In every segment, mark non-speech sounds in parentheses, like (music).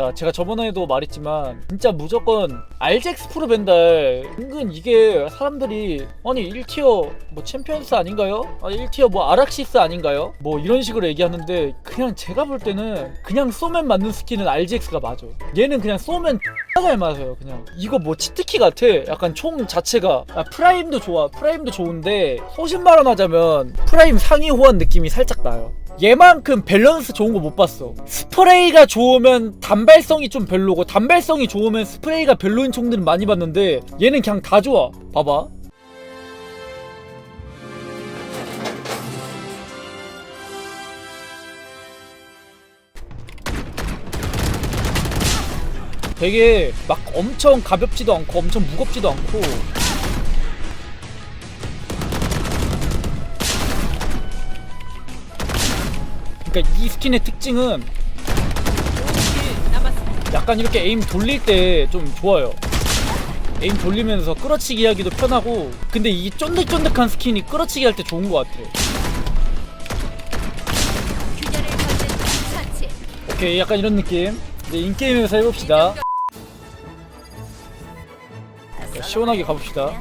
자 제가 저번에도 말했지만 진짜 무조건 RGX 프로 벤달. 은근 이게 사람들이 아니 1티어 뭐 챔피언스 아닌가요? 아니 1티어 뭐 아락시스 아닌가요? 뭐 이런 식으로 얘기하는데 그냥 제가 볼 때는 그냥 쏘면 맞는 스킨은 RGX가 맞아. 얘는 그냥 쏘면 잘 맞아요 그냥. 이거 뭐 치트키 같아. 약간 총 자체가. 아, 프라임도 좋아. 프라임도 좋은데 소신 발언하자면 프라임 상위 호환 느낌이 살짝 나요 얘만큼 밸런스 좋은 거 못 봤어. 스프레이가 좋으면 단발성이 좀 별로고 단발성이 좋으면 스프레이가 별로인 총들은 많이 봤는데 얘는 그냥 다 좋아. 봐봐. 되게 막 엄청 가볍지도 않고 엄청 무겁지도 않고 그러니까 이 스킨의 특징은 약간 이렇게 에임 돌릴 때 좀 좋아요. 에임 돌리면서 끌어치기 하기도 편하고 근데 이 쫀득쫀득한 스킨이 끌어치기 할 때 좋은 것 같아. 오케이 약간 이런 느낌. 이제 인게임에서 해봅시다. 자, 시원하게 가봅시다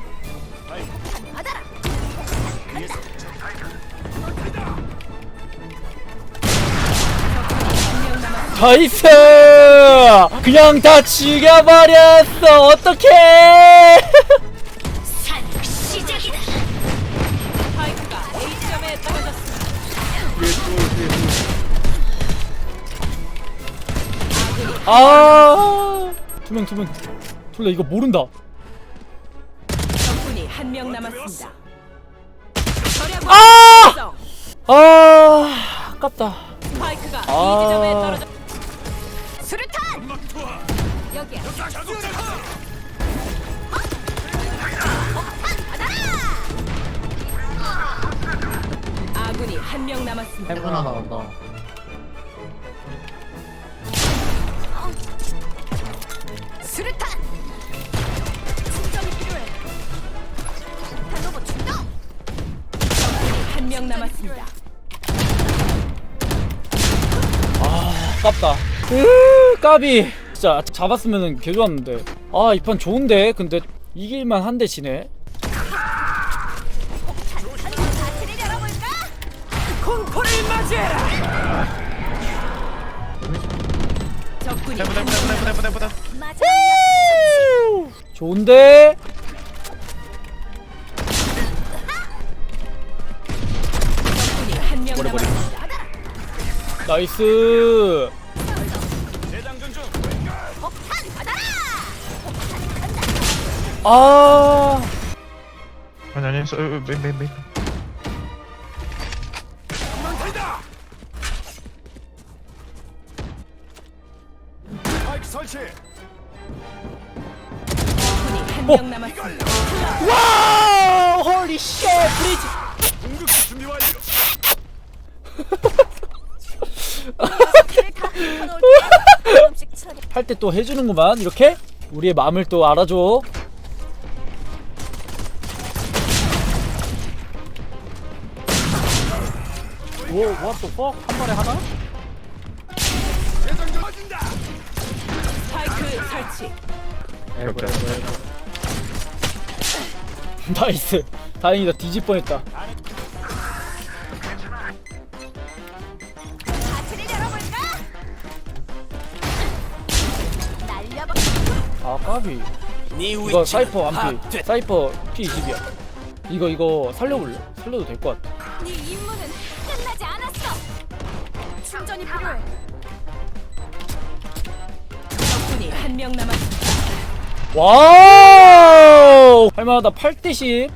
나이스 그냥 다 죽여버렸어 어떡해. 아 투명 투명 졸라 이거 모른다 적군이 한 명 남았습니다. 절약 아! 완성. 아 아깝다 파이크가 아. B 지점에 떨어졌. 여기야. 아군이 한 명 남았습니다. 해븐 하나 나온다. 수류탄. 충전이 필요해. 폭탄 로봇 출동. 한명 남았습니다. 아깝다 으 (laughs) 까비 진짜 잡았으면 개 좋았는데 아 이 판 좋은데 근데 이길만 한. 맞아. 좋은데. 나이스 아 아니 아니 맨맨맨 적군이 한 명 남았습니다. 와우 홀리 쉣 브리지 길을 다 흩어놓을게. 조금씩 처리. 할 때 또 해주는구만 이렇게 우리의 마음을 또 알아줘 오 what the fuck 한 번에 하나? 스파이크 설치. (laughs) 나이스 다행이다 뒤질 뻔했다 자체를 열어볼까? 날려봐. 아 까비 이거 사이퍼 안 피 사이퍼 P20이야 이거 이거 살려볼래? 살려도 될 것 같아 네 임무는. 충전이 필요해. 적군이 한 명 남았습니다. 와우 할만하다 8대 10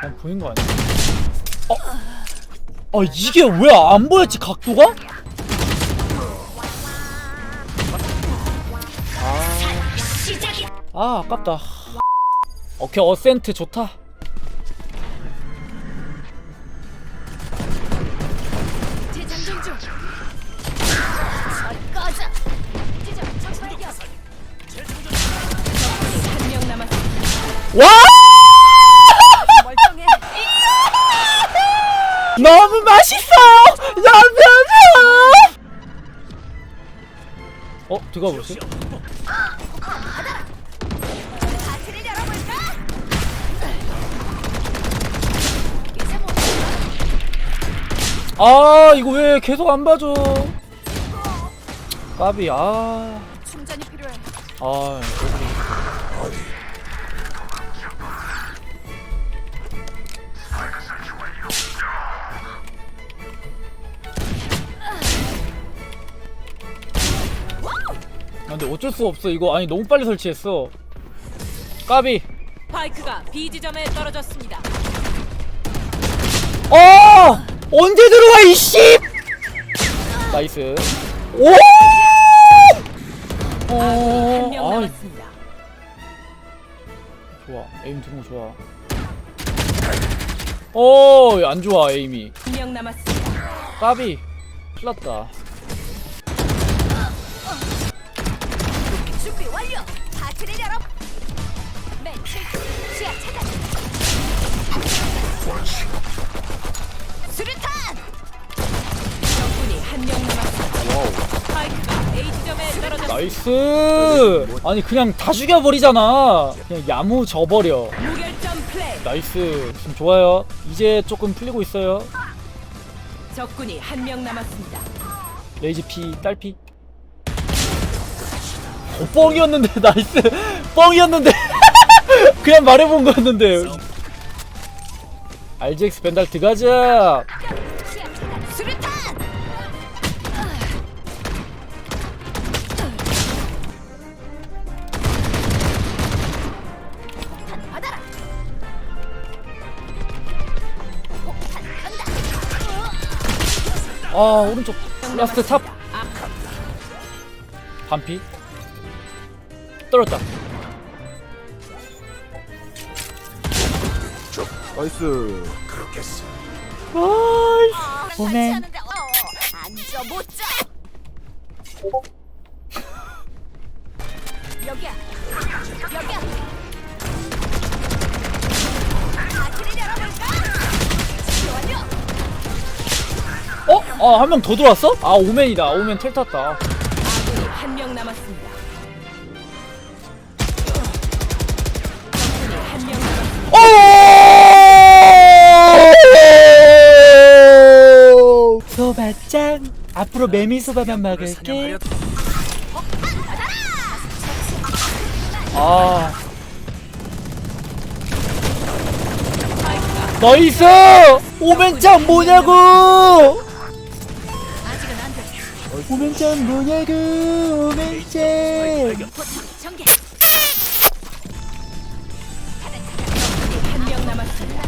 그냥 보인 거 아니야? 어? 아 이게 왜 안 보였지 각도가? 시작이다. 아 아깝다 오케이 어센트 좋다 와. 너무 보세요. 파티를 열어볼까? 이제 뭐아 이거 왜 계속 안 봐줘? 까비 아. 충전이 필요해. 아, 근데 어쩔 수가 없어. 이거 아니 너무 빨리 설치했어. 까비. 스파이크가 B 지점에 떨어졌습니다. 어! 언제 들어와 이씨! 나이스. 오! 한 명 어, 아, 남았습니다. 좋아. 에임 거 좋아. 어 안 좋아 에임이. 한 명 남았습니다. 까비. 큰났다 준비 완료. 파티를 열어. 매치 시야 차단. 수류탄. 적군이 한 명 남았습니다. 스파이크가 A 지점에 떨어졌습니다. 나이스 아니 그냥 다 죽여버리잖아 그냥 야무 져버려 무결점 플레이. 나이스 지금 좋아요 이제 조금 풀리고 있어요 적군이 한 명 남았습니다. 레이지 피 딸피 어 뻥이었는데 (laughs) 나이스 뻥이었는데 (laughs) 그냥 말해본 거였는데 RGX 벤달 들어가자 시야 차단. 수류탄. 폭탄 받아라. 폭탄 간다. 아 오른쪽 라스트 탑 아, 반피 떨었다 나이스 아, 오멘. 하는데 어, 앉아 못 자. 여기야. 여기야. 열어볼까? 완료. 어? 아 한 명 더 들어왔어? 아 오맨이다 오맨 텔 탔다 오! 소바짱 앞으로 메밀소바만 먹을게 아 나이스 오맨짱 뭐냐고. 오맨짱 뭐냐고 오맨짱 포탑 전개. 한명 남았습니다.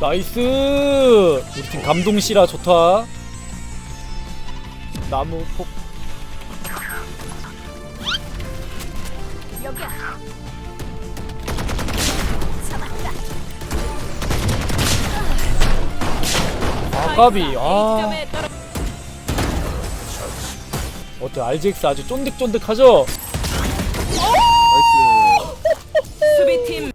나이스 우리 팀 감동시라 좋다 나무 폭. 아까비 아 지점에 떨어. 어때 RGX 아주 쫀득쫀득하죠?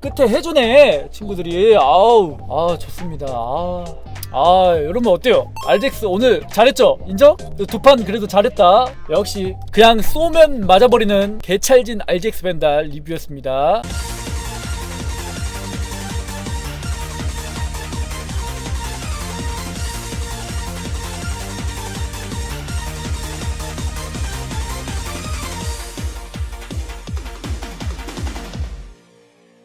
끝에 해주네 친구들이. 아우 아 좋습니다. 아, 아 여러분 어때요? RGX 오늘 잘했죠? 인정? 두 판 그래도 잘했다. 역시 그냥 쏘면 맞아버리는 개찰진 RGX 벤달 리뷰였습니다